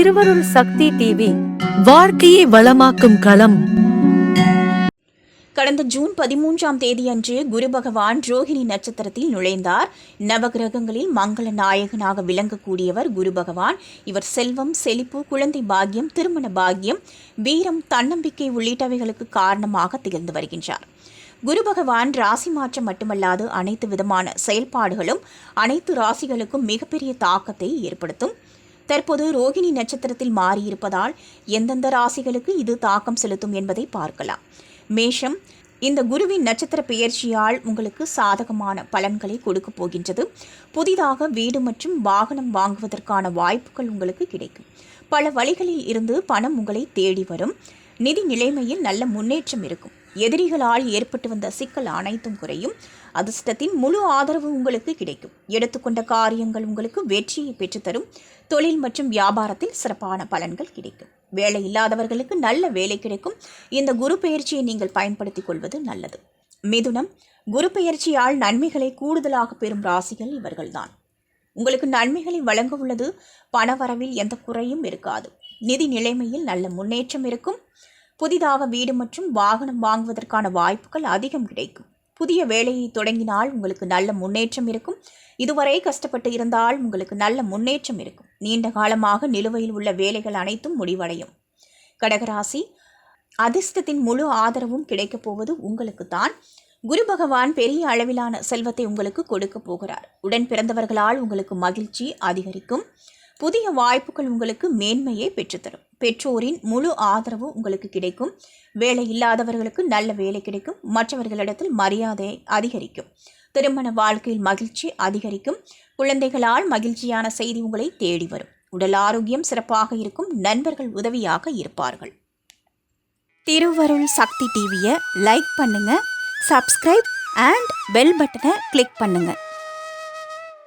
திருவருள் சக்தி டிவி வாழ்க்கையை வளமாக்கும் களம். கடந்த ஜூன் பதிமூன்றாம் தேதியன்று குரு பகவான் ரோஹிணி நட்சத்திரத்தில் நுழைந்தார். நவகிரகங்களில் மங்கள நாயகனாக விளங்கக்கூடியவர் குரு பகவான். இவர் செல்வம் செழிப்பு குழந்தை பாக்கியம் திருமண பாக்கியம் வீரம் தன்னம்பிக்கை உள்ளிட்டவைகளுக்கு காரணமாக திகழ்ந்து வருகின்றார். குரு பகவான் ராசி மாற்றம் மட்டுமல்லாது அனைத்து விதமான செயல்பாடுகளும் அனைத்து ராசிகளுக்கும் மிகப்பெரிய தாக்கத்தை ஏற்படுத்தும். தற்போது ரோகிணி நட்சத்திரத்தில் மாறியிருப்பதால் எந்தெந்த ராசிகளுக்கு இது தாக்கம் செலுத்தும் என்பதை பார்க்கலாம். மேஷம் இந்த குருவின் நட்சத்திர பெயர்ச்சியால் உங்களுக்கு சாதகமான பலன்களை கொடுக்க போகின்றது. புதிதாக வீடு மற்றும் வாகனம் வாங்குவதற்கான வாய்ப்புகள் உங்களுக்கு கிடைக்கும். பல வழிகளில் இருந்து பணம் உங்களை தேடி வரும். நிதி நிலைமையில் நல்ல முன்னேற்றம் இருக்கும். எதிரிகளால் ஏற்பட்டு வந்த சிக்கல் அனைத்தும் குறையும். அதிர்ஷ்டத்தின் முழு ஆதரவு உங்களுக்கு கிடைக்கும். எடுத்துக்கொண்ட காரியங்கள் உங்களுக்கு வெற்றியை பெற்றுத்தரும். தொழில் மற்றும் வியாபாரத்தில் சிறப்பான பலன்கள் கிடைக்கும். வேலை இல்லாதவர்களுக்கு நல்ல வேலை கிடைக்கும். இந்த குரு பயிற்சியை நீங்கள் பயன்படுத்திக் கொள்வது நல்லது. மிதுனம் குரு பெயர்ச்சியால் நன்மைகளை கூடுதலாக பெறும் ராசிகள் இவர்கள்தான். உங்களுக்கு நன்மைகளை வழங்க உள்ளது. பணவரவில் எந்த குறையும் இருக்காது. நிதி நிலைமையில் நல்ல முன்னேற்றம் இருக்கும். புதிதாக வீடு மற்றும் வாகனம் வாங்குவதற்கான வாய்ப்புகள் அதிகம் கிடைக்கும். புதிய வேலையை தொடங்கினால் உங்களுக்கு நல்ல முன்னேற்றம் இருக்கும். இதுவரை கஷ்டப்பட்டு இருந்தால் உங்களுக்கு நல்ல முன்னேற்றம் இருக்கும். நீண்ட காலமாக நிலுவையில் உள்ள வேலைகள் அனைத்தும் முடிவடையும். கடகராசி அதிர்ஷ்டத்தின் முழு ஆதரவும் கிடைக்கப் போவது உங்களுக்கு தான். குரு பகவான் பெரிய அளவிலான செல்வத்தை உங்களுக்கு கொடுக்க போகிறார். உடன் பிறந்தவர்களால் உங்களுக்கு மகிழ்ச்சி அதிகரிக்கும். புதிய வாய்ப்புகள் உங்களுக்கு மேன்மையை பெற்றுத்தரும். பெற்றோரின் முழு ஆதரவு உங்களுக்கு கிடைக்கும். வேலை இல்லாதவர்களுக்கு நல்ல வேலை கிடைக்கும். மற்றவர்களிடத்தில் மரியாதை அதிகரிக்கும். திருமண வாழ்க்கையில் மகிழ்ச்சி அதிகரிக்கும். குழந்தைகளால் மகிழ்ச்சியான செய்தி உங்களை தேடி வரும். உடல் ஆரோக்கியம் சிறப்பாக இருக்கும். நண்பர்கள் உதவியாக இருப்பார்கள். திருவருள் சக்தி டிவியை லைக் பண்ணுங்க சப்ஸ்கிரைப் அண்ட் பெல் பட்டனை கிளிக் பண்ணுங்கள்